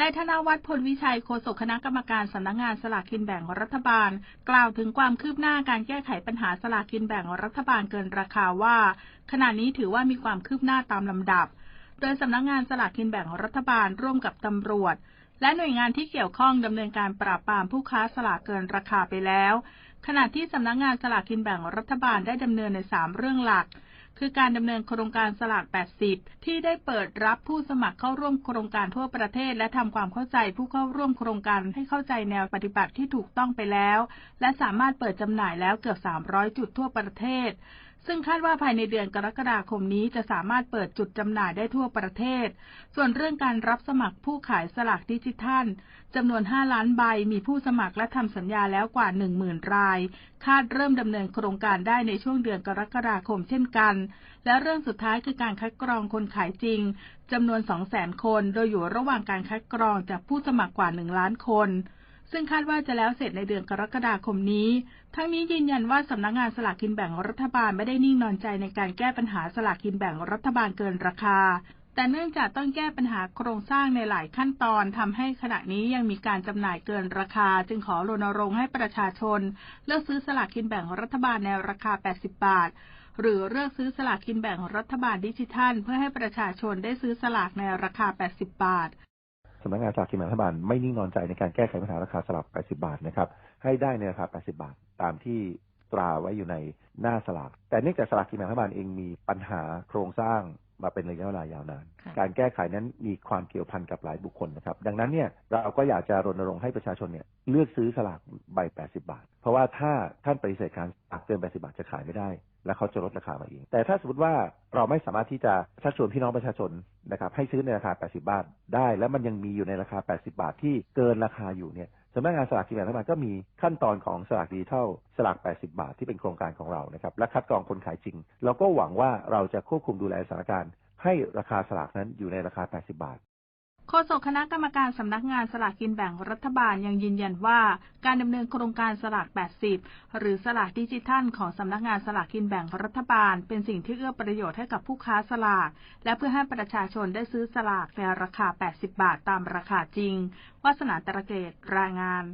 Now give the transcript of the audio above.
นายธนวัฒน์พลวิชัยโฆษกคณะกรรมการสำนักงานสลากกินแบ่งรัฐบาล กล่าวถึงความคืบหน้าการแก้ไขปัญหาสลากกินแบ่งรัฐบาลเกินราคาว่า ขณะนี้ถือว่ามีความคืบหน้าตามลำดับ โดยสำนักงานสลากกินแบ่งรัฐบาลร่วมกับตำรวจ และหน่วยงานที่เกี่ยวข้องดำเนินการปราบปรามผู้ค้าสลากเกินราคาไปแล้ว ขณะที่สำนักงานสลากกินแบ่งรัฐบาลได้ดำเนินใน 3 เรื่องหลัก คือการดำเนินโครงการสลาก 80 ที่ได้เปิดรับผู้สมัครเข้าร่วมโครงการทั่วประเทศ และทำความเข้าใจผู้เข้าร่วมโครงการให้เข้าใจแนวปฏิบัติที่ถูกต้องไปแล้ว และสามารถเปิดจำหน่ายแล้วเกือบ 300 จุดทั่วประเทศ ซึ่งคาดว่าภายในเดือนกรกฎาคมนี้จะสามารถเปิดจุดจำหน่ายได้ทั่วประเทศ ส่วนเรื่องการรับสมัครผู้ขายสลากดิจิทัลจำนวน 5 ล้านใบ มีผู้สมัครและทำสัญญาแล้วกว่า 10,000 ราย คาดเริ่มดำเนินโครงการได้ในช่วงเดือนกรกฎาคมเช่นกัน และเรื่องสุดท้ายคือการคัดกรองคนขายจริงจำนวน 200,000 คน โดยอยู่ระหว่างการคัดกรองจากผู้สมัครกว่า 1 ล้านคน ซึ่งคาดว่าจะแล้วเสร็จในเดือนกรกฎาคมนี้ ทั้งนี้ยืนยันว่าสำนักงานสลากกินแบ่งรัฐบาลไม่ได้นิ่งนอนใจในการแก้ปัญหาสลากกินแบ่งรัฐบาลเกินราคา แต่เนื่องจากต้องแก้ปัญหาโครงสร้างในหลายขั้นตอนทำให้ขณะนี้ยังมีการจำหน่ายเกินราคา จึงขอรณรงค์ให้ประชาชน เลือกซื้อสลากกินแบ่งรัฐบาลในราคา 80 บาทหรือเลือกซื้อสลากกินแบ่งรัฐบาลดิจิทัล เพื่อให้ประชาชนได้ซื้อสลากในราคา 80 บาท สำนักงานสลากกินแบ่งรัฐบาลไม่นิ่งนอนใจในการแก้ไขปัญหาราคาสลาก80 บาทนะครับ ให้ได้ในราคา 80 บาท ตามที่ตราไว้อยู่ในหน้าสลาก แต่เนื่องจากสลากกินแบ่งรัฐบาลเองมีปัญหาโครงสร้าง มาเป็นระยะเวลายาวนานค่ะการแก้ไขนั้นมีความเกี่ยวพันกับหลายบุคคลนะครับ ดังนั้นเนี่ยเราก็อยากจะรณรงค์ให้ประชาชนเนี่ยเลือกซื้อสลากใบ 80 บาท เพราะว่าถ้าท่านปฏิเสธการอักเกิน 80 บาทจะขายไม่ได้ และเขาจะลดราคามาเอง แต่ถ้าสมมติว่าเราไม่สามารถที่จะชักชวนพี่น้องประชาชนนะครับให้ซื้อในราคา 80 บาทได้ แล้วมันยังมีอยู่ในราคา 80 บาทที่เกินราคาอยู่เนี่ยสำนักงานสลากกินแบ่งรัฐบาลก็มีขั้นตอนของสลากดิจิทัลสลาก 80 บาทที่เป็นโครงการของเรานะครับและคัดกรองคนขายจริง เราก็หวังว่าเราจะควบคุมดูแลสถานการณ์ให้ราคาสลากนั้นอยู่ในราคา 80 บาท โฆษกคณะกรรมการสำนักงานสลากกินแบ่งรัฐบาลยังยืนยันว่า การดำเนินโครงการสลาก 80 หรือสลากดิจิทัล ของสำนักงานสลากกินแบ่งรัฐบาล เป็นสิ่งที่เอื้อประโยชน์ให้กับผู้ค้าสลาก และเพื่อให้ประชาชนได้ซื้อสลากในราคา 80 บาทตามราคาจริงวาสนาตระเกตรายงาน